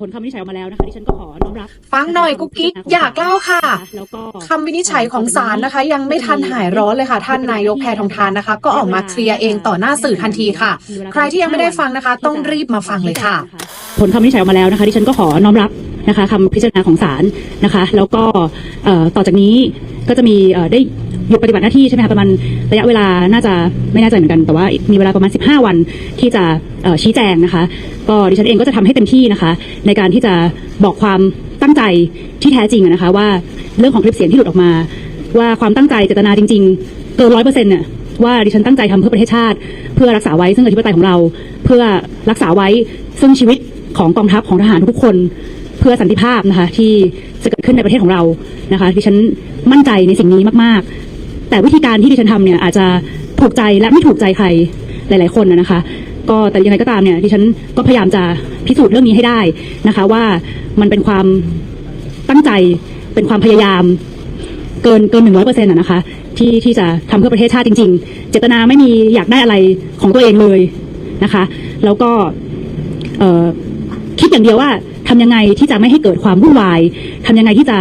ผลคำวินิจฉัยออกมาแล้วนะคะดิฉันก็ขอน้อมรับฟังหน่อยกุ๊กกิ๊กอยากเล่าค่ะแล้วก็คำวินิจฉัยของศาลนะคะ ยังไม่ทันหายร้อนเลยค่ะ ท่านนายกแพทองทานนะคะ ก็ออกมาเคลียร์เองต่อหน้าสื่อทันทีค่ะ ใครที่ยังไม่ได้ฟังนะคะ ต้องรีบมาฟังเลยค่ะ ผลคำวินิจฉัยออกมาแล้วนะคะดิฉันก็ขอน้อมรับ นะคะคำพิจารณาของศาลนะคะ แล้วก็ต่อจากนี้ก็จะมีได้หยุดปฏิบัติหน้าที่ใช่ไหมคะประมาณระยะเวลาน่าจะไม่แน่ใจเหมือนกัน แต่ว่ามีเวลาประมาณ 15 วันที่จะชี้แจงนะคะ ก็ดิฉันเองก็จะทำให้เต็มที่นะคะ ในการที่จะบอกความตั้งใจที่แท้จริงนะคะ ว่าเรื่องของคลิปเสียงที่หลุดออกมา ว่าความตั้งใจเจตนาจริง ๆ เกินร้อยเปอร์เซ็นต์เนี่ยว่าดิฉันตั้งใจทำเพื่อประเทศชาติ เพื่อรักษาไว้ซึ่งอธิปไตยของเรา เพื่อรักษาไว้ซึ่งชีวิตของกองทัพของทหารทุกคน พื่อสันติภาพนะคะ ที่จะเกิดขึ้นในประเทศของเรานะคะดิฉันมั่นใจในสิ่งนี้มากๆ แต่วิธีการที่ดิฉันทำเนี่ยอาจจะถูกใจและไม่ถูกใจใครหลาย ๆ คนนะคะ ก็แต่ยังไงก็ตามเนี่ยดิฉันก็พยายามจะพิสูจน์เรื่องนี้ให้ได้นะคะ ว่ามันเป็นความตั้งใจเป็นความพยายามเกินเกินหนึ่งร้อยเปอร์เซ็นต์นะคะที่ที่จะทำเพื่อประเทศชาติจริง ๆ เจตนาไม่มีอยากได้อะไรของตัวเองเลยนะคะ แล้วก็เออ คิดอย่างเดียวว่าทำยังไงที่จะไม่ให้เกิดความวุ่นวายทำยังไงที่จะ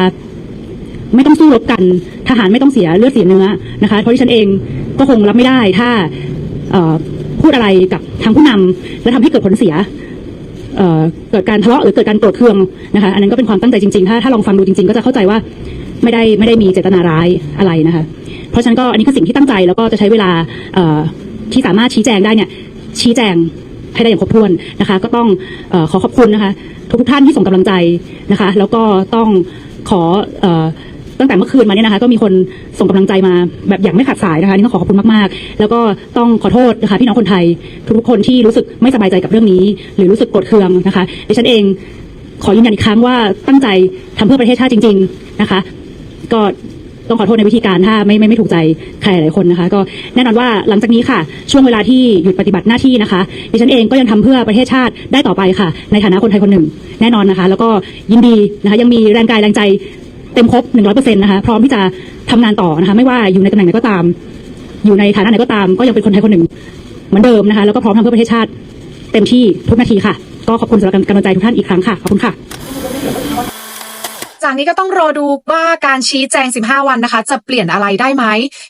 ไม่ต้องสู้รบกัน ทหารไม่ต้องเสียเลือดเสียเนื้อนะคะเพราะที่ฉันเองก็คงรับไม่ได้ถ้าพูดอะไรกับทางผู้นำและทำให้เกิดผลเสียเเกิดการทะเลาะหรือเกิดการโกรธเคืองนะคะอันนั้นก็เป็นความตั้งใจจริงๆ ถ้าถ้าลองฟังดูจริงๆ ก็จะเข้าใจว่าไม่ได้ไม่ได้มีเจตนาร้ายอะไรนะคะเพราะฉะนั้นก็อันนี้คือสิ่งที่ตั้งใจแล้วก็จะใช้เวลาที่สามารถชี้แจงได้เนี่ยชี้แจง ให้ได้อย่างครบถ้วนนะคะ ก็ต้องออขอขอบคุณนะคะ ทุกท่านที่ส่งกำลังใจนะคะ แล้วก็ต้องขอตั้งแต่เมื่อคืนมาเนี่ยนะคะ ก็มีคนส่งกำลังใจมาแบบอย่างไม่ขาดสายนะคะนี่ต้องขอขอบคุณมากๆ แล้วก็ต้องขอโทษนะคะพี่น้องคนไทย ทุกคนที่รู้สึกไม่สบายใจกับเรื่องนี้ หรือรู้สึกโกรธเคืองนะคะดิฉันเองขอยืนยันอีกครั้งว่าตั้งใจทำเพื่อประเทศชาติจริง ๆนะคะ ก็ ต้องขอโทษในวิธีการถ้าไม่ไม่ไม่ถูกใจใครหลายคนนะคะ ก็แน่นอนว่าหลังจากนี้ค่ะ ช่วงเวลาที่หยุดปฏิบัติหน้าที่นะคะดิฉันเองก็ยังทำเพื่อประเทศชาติได้ต่อไปค่ะ ในฐานะคนไทยคนหนึ่ง แน่นอนนะคะ แล้วก็ยินดีนะคะยังมีแรงกายแรงใจเต็มครบหนึ่งร้อยเปอร์เซ็นต์นะคะพร้อมที่จะทำงานต่อนะคะ ไม่ว่าอยู่ในตำแหน่งไหนก็ตาม อยู่ในฐานะไหนก็ตาม ก็ยังเป็นคนไทยคนหนึ่งเหมือนเดิมนะคะ แล้วก็พร้อมทำเพื่อประเทศชาติเต็มที่ทุกนาทีค่ะ ก็ขอบคุณสำหรับกำลังใจทุกท่านอีกครั้งค่ะ ขอบคุณค่ะ จากนี้ก็ต้องรอดูว่าการชี้แจง 15 วันนะคะ จะเปลี่ยนอะไรได้ไหม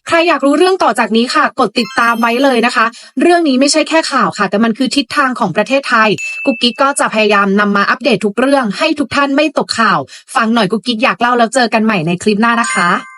ใครอยากรู้เรื่องต่อจากนี้ค่ะ กดติดตามไว้เลยนะคะ เรื่องนี้ไม่ใช่แค่ข่าวค่ะ แต่มันคือทิศทางของประเทศไทย กุ๊กกิ๊กก็จะพยายามนำมาอัปเดตทุกเรื่องให้ทุกท่านไม่ตกข่าว ฟังหน่อยกุ๊กกิ๊กอยากเล่าแล้วเจอกันใหม่ในคลิปหน้านะคะ